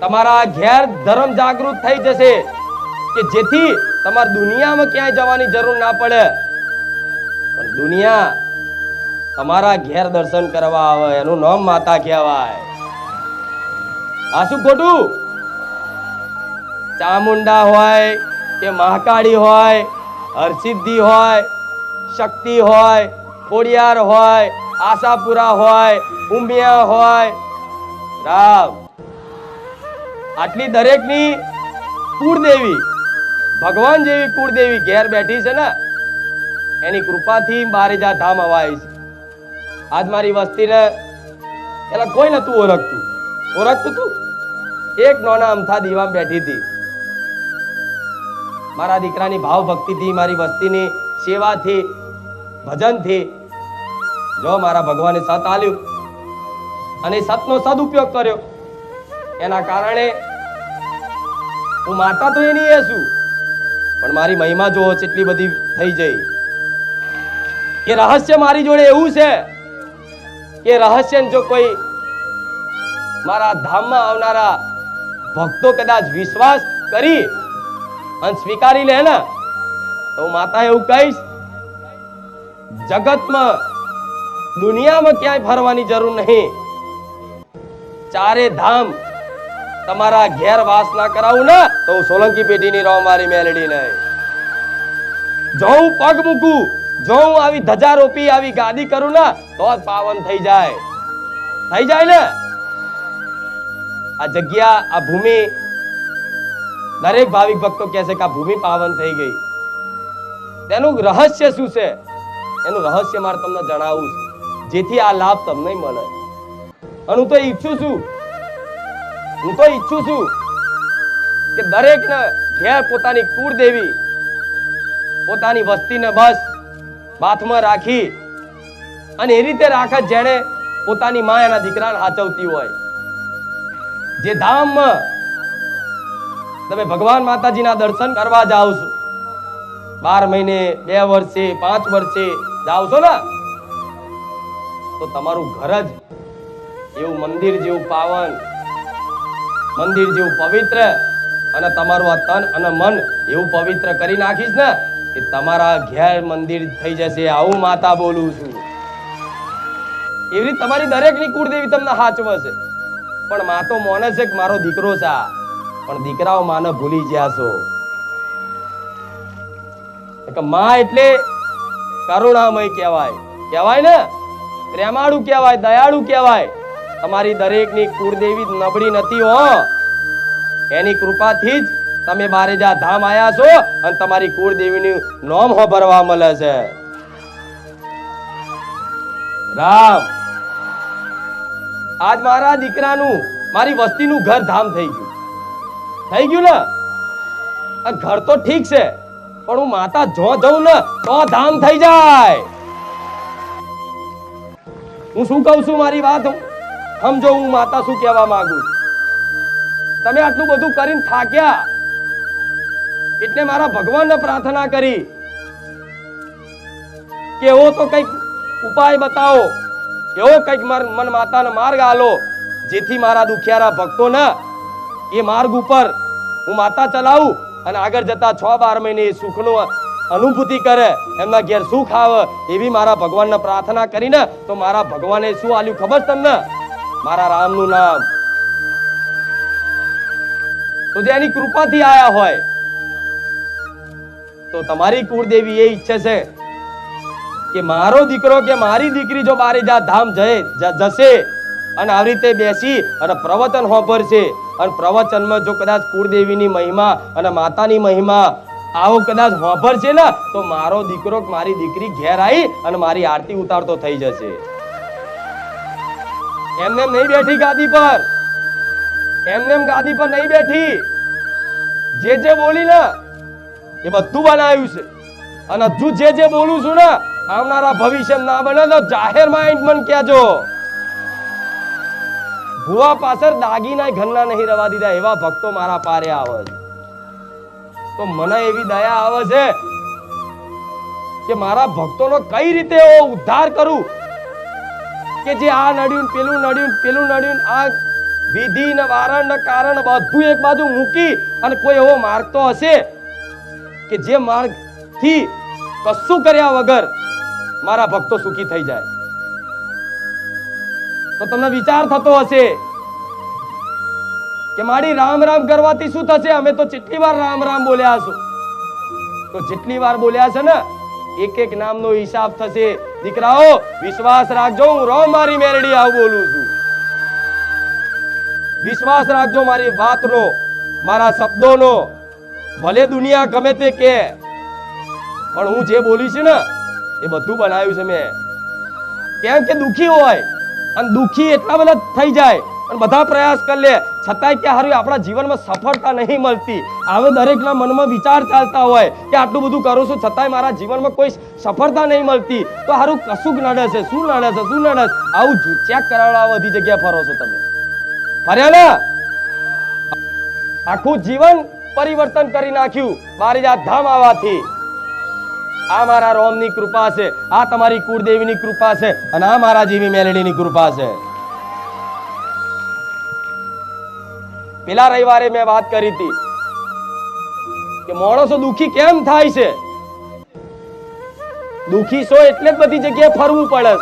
તમારા ઘેર ધર્મ જાગૃત થઈ જશે કે જેથી તમારે દુનિયામાં ક્યાંય જવાની જરૂર ના પડે. પણ દુનિયા તમારા ઘેર દર્શન કરવા આવે, એનું નામ માતા કહેવાય. આ શું ખોટું? ચામુંડા હોય કે મહાકાળી હોય, હરસિદ્ધિ હોય, શક્તિ હોય, ખોડિયાર હોય, આશાપુરા હોય, ઉમિયા હોય, રામ. આટલી દરેકની કુળદેવી, ભગવાન જેવી કુળદેવી ઘેર બેઠી છે ને, એની કૃપાથી બારેજા ધામ અવાય છે. આજ મારી વસ્તીને એટલે કોઈ નતું ઓળખતું. ઓળખતું તું? એક નોના અમથા દીવામાં બેઠી હતી. મારા દીકરાની ભાવ ભક્તિથી મારી વસ્તીની સેવાથી, ભજનથી જો મારા ભગવાને સત આલ્યું અને સતનો સદુપયોગ કર્યો. એના કારણે હું માતા તો એની છું. પણ મારી મહિમા જો એટલી બધી થઈ જઈ. એ રહસ્ય મારી જોડે એવું છે કે રહસ્ય જો કોઈ મારા ધામમાં આવનારા ભક્તો કદાચ વિશ્વાસ કરી અને સ્વીકારી લે ને, તો માતા એવું કહીશ, જગતમાં, દુનિયામાં ક્યાંય ફરવાની જરૂર નહીં. ચારે ધામ તમારા ઘેર વાસ ના કરાવું ને, તો હું સોલંકી પેઢીની રહો મારી મેલડી ને જો હું પગ મૂકું, જો હું આવી ધજા રોપી આવી ગાદી કરું ને, તો જ પાવન થઈ જાય. થઈ જાય ને? આ જગ્યા, આ ભૂમિ, દરેક ભાવિક ભક્તો કહે છે કે આ ભૂમિ પાવન થઈ ગઈ. તેનું રહસ્ય શું છે? એનું રહસ્ય મારે તમને જણાવું છે. જેથી આ લાભ તમને મળે. અને હું તો ઈચ્છું છું હું તો ઈચ્છું છું કે દરેકને ઘેર પોતાની કુળદેવી, પોતાની વસ્તીને બસ બાથમાં રાખી અને એ રીતે રાખે જેણે પોતાની મા એના દીકરાને સાચવતી હોય. જે ધામમાં તમે ભગવાન માતાજીના દર્શન કરવા જાઓ છો, બાર મહિને, બે વર્ષે, પાંચ વર્ષે જાઓ છો ને, તો તમારું ઘર જ એવું મંદિર જેવું પાવન મંદિર જેવું પવિત્ર અને તમારું આ તન અને મન એવું પવિત્ર કરી નાખીશ ને કે તમારા ઘેર મંદિર થઈ જશે આવું માતા બોલું છું. એવી રીતે તમારી દરેકની કુળદેવી તમને હાચવે છે પણ મા તો મોને છે કે મારો દીકરો છે પણ દીકરાઓ માને ભૂલી ગયા છો. માં એટલે કરુણામય કહેવાય. કહેવાય ને? પ્રેમાળુ કહેવાય, દયાળુ કહેવાય. તમારી દરેકની કુળદેવી નબળી નથી હો. એની કૃપાથી જ તમે બારેજા ધામ આયા છો અને તમારી કુળદેવીનું નોમ ભરવા મળે છે. રામ. આજ મારા દીકરાનું, મારી વસ્તીનું ઘર ધામ થઈ ગયું. થઈ ગયું ને? આ ઘર તો ઠીક છે, પણ હું માતા જો જઉં ને તો ધામ થઈ જાય. હું શું કહું છું, મારી વાત સમજો હું માતા શું કહેવા માંગુ તમે આટલું બધું કરીને થાક્યા. એટલે મારા ભગવાનને પ્રાર્થના કરી કે એવો તો કંઈક ઉપાય બતાવો, એવો કંઈક મન માતાનો માર્ગ આલો, જેથી મારા દુખિયારા ભક્તોને એ માર્ગ ઉપર હું માતા ચલાવું અને આગળ જતા છ બાર મહિને એ સુખનો અનુભૂતિ કરે, એમના ઘેર સુખ આવે એવી મારા ભગવાનને પ્રાર્થના કરીને તો મારા ભગવાને શું આલ્યું ખબર તમને? મારા રામનું નામ. તો જે એની કૃપાથી આયા હોય, તો તમારી કુળદેવી એ ઈચ્છે છે કે મારો દીકરો કે મારી દીકરી જો બારીજા ધામ જઈ જશે અને આવી રીતે બેસી અને પ્રવચન હોંભરશે અને પ્રવચનમાં જો કદાચ કુળદેવીની મહિમા અને માતાની મહિમા આવો કદાચ હોંભરશે ને, તો મારો દીકરો મારી દીકરી ઘેર આવી અને મારી આરતી ઉતારતો થઈ જશે. એમને નહીં બેઠી ગાદી પર. એમને ગાદી પર નહીં બેઠી. જે જે બોલી ને, એ બધું બનાવ્યું છે. અને હજુ જે જે બોલું છું ને, આવનારા ભવિષ્ય ના બને તો જાહેર માઇન્ડ મન કહેજો. ભુવા પાછળ દાગીના ઘરના નહીં રવા દીધા એવા ભક્તો મારા પારે આવે છે. તો મને એવી દયા આવે છે કે મારા ભક્તોનો કઈ રીતે ઉદ્ધાર કરું? કે જે આ નડ્યું પેલું નડ્યું પેલું નડ્યું આ વિધિ ને વારણ ને કારણ બધું એક બાજુ મૂકી અને કોઈ એવો માર્ગ તો હશે કે જે માર્ગથી કશું કર્યા વગર મારા ભક્તો સુખી થઈ જાય. તો તમને વિચાર થતો હશે કે મારી રામ રામ કરવાથી શું થશે? અમે તો જેટલી વાર રામ રામ બોલ્યા છું. તો જેટલી વાર બોલ્યા છે ને એક એક નામનો હિસાબ થશે. દીકરાઓ, વિશ્વાસ રાખજો, હું રો મારી મેરડી આવું બોલું છું. વિશ્વાસ રાખજો મારી વાતનો, મારા શબ્દોનો. ભલે દુનિયા ગમે તે કે પણ હું જે બોલી છે ને, એ બધું બનાવ્યું છે મેં. કેમ કે દુખી હોય, અને દુખી એટલા બધા થઈ જાય, અને બધા પ્રયાસ કરી લે છતાંય કે હારું, આપણા જીવનમાં સફળતા નહીં મળતી. આવો દરેકના મનમાં વિચાર ચાલતા હોય કે આટલું બધું કરું છું, છતાંય મારા જીવનમાં કોઈ સફળતા નહીં મળતી. તો હારું કશું નડે છે. શું નડે છે? શું નડે છે? આવું ચેક કરાવવા બધી જગ્યાએ ફરો છો તમે. ફર્યા ને? આખું જીવન પરિવર્તન કરી નાખ્યું મારી આ ધામ આવવાથી આ મારા રોમની કૃપા છે, આ તમારી કુળદેવીની કૃપા છે, અને આ મારા જેવી મેલડીની કૃપા છે. પેલા રવિવારે મેં વાત કરી હતી કે માણસો દુખી કેમ થાય છે દુખી છો એટલે જ બધી જગ્યાએ ફરવું પડે.